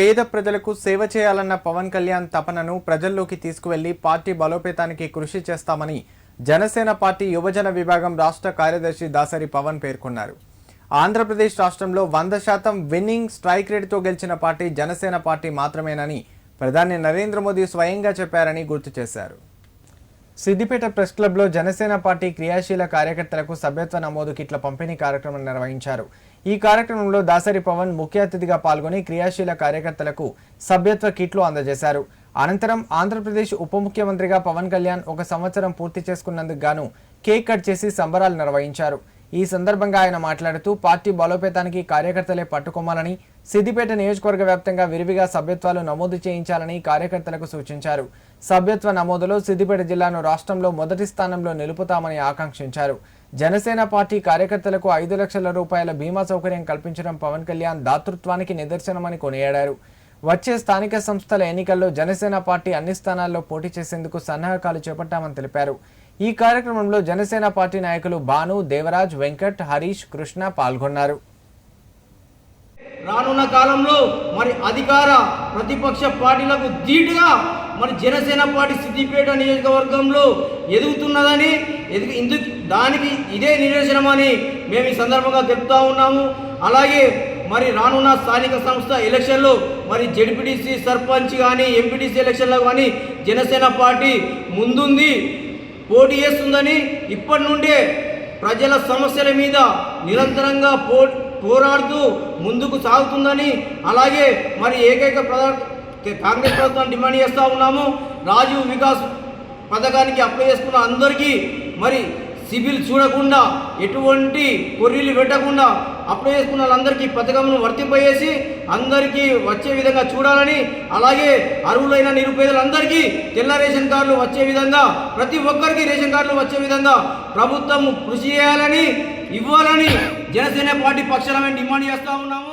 పేద ప్రజలకు సేవ చేయాలన్న పవన్ కళ్యాణ్ తపనను ప్రజల్లోకి తీసుకువెళ్ళి పార్టీ బలోపేతానికి కృషి చేస్తామని జనసేన పార్టీ యువజన విభాగం రాష్ట్ర కార్యదర్శి దాసరి పవన్ పేర్కొన్నారు. ఆంధ్రప్రదేశ్ రాష్ట్రంలో వంద శాతం విన్నింగ్ స్ట్రైక్ రేట్తో గెలిచిన పార్టీ జనసేన పార్టీ మాత్రమేనని ప్రధాని నరేంద్ర మోదీ స్వయంగా చెప్పారని గుర్తు చేశారు. సిద్దిపేట ప్రెస్ క్లబ్లో జనసేన పార్టీ క్రియాశీల కార్యకర్తలకు సభ్యత్వ నమోదు కిట్ల పంపిణీ కార్యక్రమం నిర్వహించారు. ఈ కార్యక్రమంలో దాసరి పవన్ ముఖ్య అతిథిగా పాల్గొని క్రియాశీల కార్యకర్తలకు సభ్యత్వ కిట్లు అందజేశారు. అనంతరం ఆంధ్రప్రదేశ్ ఉప ముఖ్యమంత్రిగా పవన్ కళ్యాణ్ ఒక సంవత్సరం పూర్తి చేసుకున్నందుకు గాను కేక్ కట్ చేసి సంబరాలు నిర్వహించారు. ఈ సందర్భంగా ఆయన మాట్లాడుతూ పార్టీ బలోపేతానికి కార్యకర్తలే పట్టుకోమాలని సిద్దిపేట నియోజకవర్గ వ్యాప్తంగా విరివిగా సభ్యత్వాలు నమోదు చేయించాలని కార్యకర్తలకు సూచించారు. సభ్యత్వ నమోదులో సిద్దిపేట జిల్లాను రాష్ట్రంలో మొదటి స్థానంలో నిలుపుతామని ఆకాంక్షించారు. జనసేన పార్టీ కార్యకర్తలకు ఐదు లక్షల రూపాయల బీమా సౌకర్యం కల్పించడం పవన్ కళ్యాణ్ దాతృత్వానికి నిదర్శనమని కొనియాడారు. వచ్చే స్థానిక సంస్థల ఎన్నికల్లో జనసేన పార్టీ అన్ని స్థానాల్లో పోటీ చేసేందుకు సన్నాహకాలు చేపట్టామని తెలిపారు. ఈ కార్యక్రమంలో జనసేన పార్టీ నాయకులు భాను దేవరాజ్ వెంకట్ హరీష్ కృష్ణ పాల్గొన్నారు. రానున్న కాలంలో మరి అధికార ప్రతిపక్ష పార్టీలకు ధీటుగా మరి జనసేన పార్టీ సిద్దిపేట నియోజకవర్గంలో ఎదుగుతున్నదని ఎదుగు ఇందుకు దానికి ఇదే నిదర్శనమని మేము ఈ సందర్భంగా చెప్తా ఉన్నాము. అలాగే మరి రానున్న స్థానిక సంస్థ ఎలక్షన్లో మరి జడ్పీటీసీ సర్పంచ్ కానీ ఎంపీటీసీ ఎలక్షన్లో కానీ జనసేన పార్టీ ముందుంది. పోటీ చేస్తుందని ఇప్పటి నుండే ప్రజల సమస్యల మీద నిరంతరంగా పో పోరాడుతూ ముందుకు సాగుతుందని అలాగే మరి ఏకైక ప్రధాన కాంగ్రెస్ ప్రభుత్వం డిమాండ్ చేస్తూ ఉన్నాము. రాజీవ్ వికాస్ పథకానికి అప్లై చేసుకున్న అందరికీ మరి సిబిల్ చూడకుండా ఎటువంటి కొర్రీలు పెట్టకుండా అప్లై చేసుకున్న వాళ్ళందరికీ పథకంను వర్తింపజేసి అందరికీ వచ్చే విధంగా చూడాలని అలాగే అర్హులైన నిరుపేదలందరికీ తెల్ల రేషన్ కార్డులు వచ్చే విధంగా ప్రతి ఒక్కరికి రేషన్ కార్డులు వచ్చే విధంగా ప్రభుత్వం కృషి చేయాలని ఇవ్వాలని జనసేన పార్టీ పక్షాన మేము డిమాండ్ చేస్తూ ఉన్నాము.